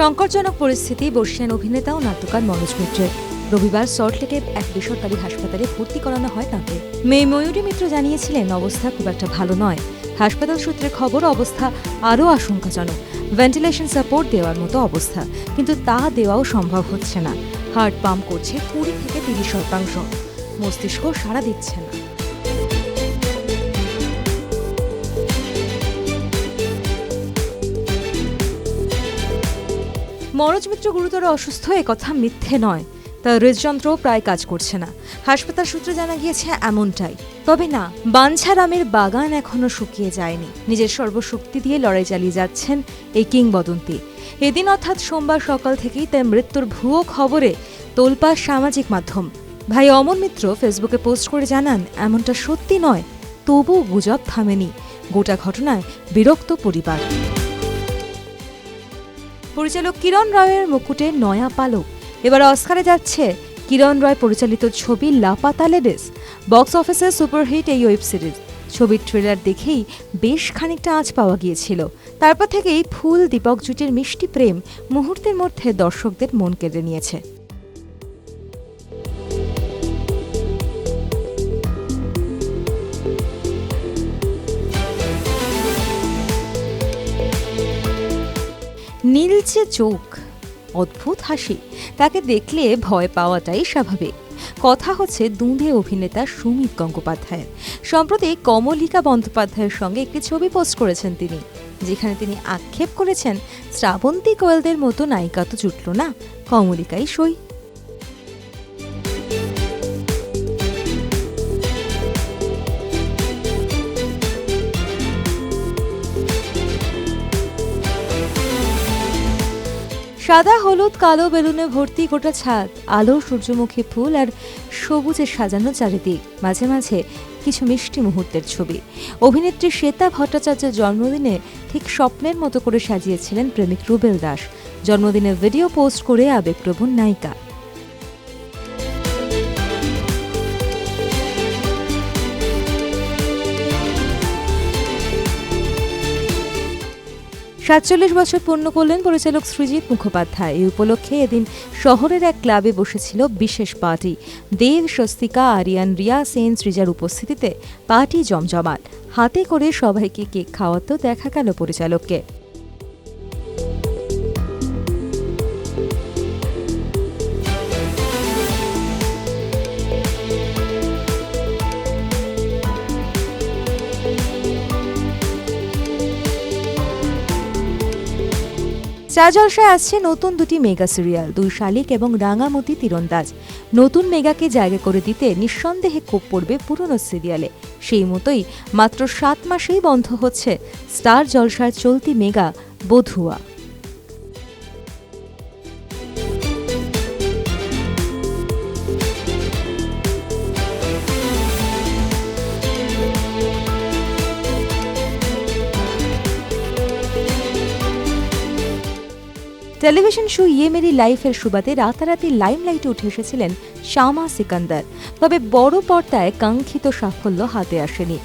সংকটজনক পরিস্থিতি, বর্ষিয়ান অভিনেতা ও নাট্যকার মনোজ মিত্রের রবিবার সল্টলেকের এক বেসরকারি হাসপাতালে ভর্তি করানো হয় তাকে। মেয়ে ময়ূরী মিত্র জানিয়েছিলেন, অবস্থা খুব একটা ভালো নয়। হাসপাতাল সূত্রে খবর, অবস্থা আরও আশঙ্কাজনক। ভেন্টিলেশন সাপোর্ট দেওয়ার মতো অবস্থা, কিন্তু তা দেওয়াও সম্ভব হচ্ছে না। হার্ট পাম্প করছে কুড়ি থেকে তিরিশ শতাংশ। মস্তিষ্ক সাড়া দিচ্ছে না। মনোজ মিত্র গুরুতর অসুস্থ কথা মিথ্যে নয়। তার হৃদযন্ত্র প্রায় কাজ করছে না। হাসপাতাল সূত্রে জানা গিয়েছে এমনটাই। তবে না, বাঞ্ছারামের বাগান এখনও শুকিয়ে যায়নি। নিজের সর্বশক্তি দিয়ে লড়াই চালিয়ে যাচ্ছেন এই কিংবদন্তি। এদিন অর্থাৎ সোমবার সকাল থেকেই তার মৃত্যুর ভুয়ো খবরে তোলপা সামাজিক মাধ্যম। ভাই অমর মিত্র ফেসবুকে পোস্ট করে জানান, এমনটা সত্যি নয়, তবুও গুজব থামেনি। গোটা ঘটনায় বিরক্ত পরিবার। পরিচালক কিরণ রয়ের মুকুটে নয়া পালক। এবার অস্কারে যাচ্ছে কিরণ রয় পরিচালিত ছবি লাপাতা লেডেস। বক্স অফিসে সুপারহিট এই ওয়েব সিরিজ। ছবির ট্রেলার দেখেই বেশ খানিকটা আঁচ পাওয়া গিয়েছিল। তারপর থেকেই ফুল দীপক জুটির মিষ্টি প্রেম মুহূর্তের মধ্যে দর্শকদের মন কেড়ে নিয়েছে। নীলচে চোখ, অদ্ভুত হাসি। তাকে দেখলে ভয় পাওয়াটাই স্বাভাবিক। কথা হচ্ছে দুঁধে অভিনেতা সুমিত গঙ্গোপাধ্যায়ের। সম্প্রতি কমলিকা বন্দ্যোপাধ্যায়ের সঙ্গে একটি ছবি পোস্ট করেছেন তিনি, যেখানে তিনি আক্ষেপ করেছেন, শ্রাবন্তী কোয়েলদের মতো নায়িকা তো জুটল না, কমলিকাই সই। সাদা, হলুদ, কালো বেলুনে ভর্তি গোটা ছাদ, আলো, সূর্যমুখী ফুল আর সবুজে সাজানো চারিদিক। মাঝে মাঝে কিছু মিষ্টি মুহূর্তের ছবি। অভিনেত্রী শ্বেতা ভট্টাচার্যের জন্মদিনে ঠিক স্বপ্নের মতো করে সাজিয়েছিলেন প্রেমিক রুবেল দাস। জন্মদিনের ভিডিও পোস্ট করে আবেগপ্রবণ নায়িকা। সাতচল্লিশ বছর পূর্ণ করলেন পরিচালক সৃজিত মুখোপাধ্যায়। এই উপলক্ষে এদিন শহরের এক ক্লাবে বসেছিল বিশেষ পার্টি। দেব, স্বস্তিকা, আরিয়ান, রিয়া সেন, সৃজার উপস্থিতিতে পার্টি জমজমাট। হাতে করে সবাইকে কেক খাওয়াতেও দেখা গেল পরিচালককে। চা জলসায় আসছে নতুন দুটি মেগা সিরিয়াল, দুই শালিক এবং রাঙামতি তীরন্দাজ। নতুন মেগাকে জায়গা করে দিতে নিঃসন্দেহে কোপ পড়বে পুরনো সিরিয়ালে। সেই মতোই মাত্র সাত মাসেই বন্ধ হচ্ছে স্টার জলসার চলতি mega, Badhua. Television show Yeh Meri লাইফের সুবাদে রাতারাতি লাইমলাইটে উঠে এসেছিলেন শ্যামা সিকান্দার। তবে বড় পর্দায় কাঙ্ক্ষিত সাফল্য হাতে আসেনি।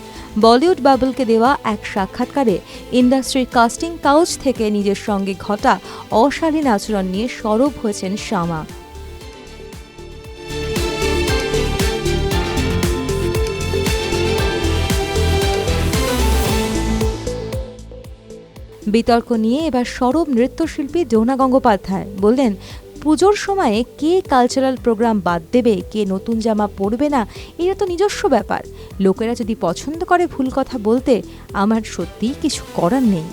বলিউড বাবলকে দেওয়া এক সাক্ষাৎকারে ইন্ডাস্ট্রির কাস্টিং কাউচ থেকে নিজের সঙ্গে ঘটা অশালীন আচরণ নিয়ে সরব হয়েছেন শামা। বিতর্ক নিয়ে এবার সরব নৃত্যশিল্পী যৌনা গঙ্গোপাধ্যায় বললেন, পুজোর সময়ে কে কালচারাল প্রোগ্রাম বাদ দেবে? কে নতুন জামা পরবে না? এটা তো নিজস্ব ব্যাপার। লোকেরা যদি পছন্দ করে ভুল কথা বলতে, আমার সত্যিই কিছু করার নেই।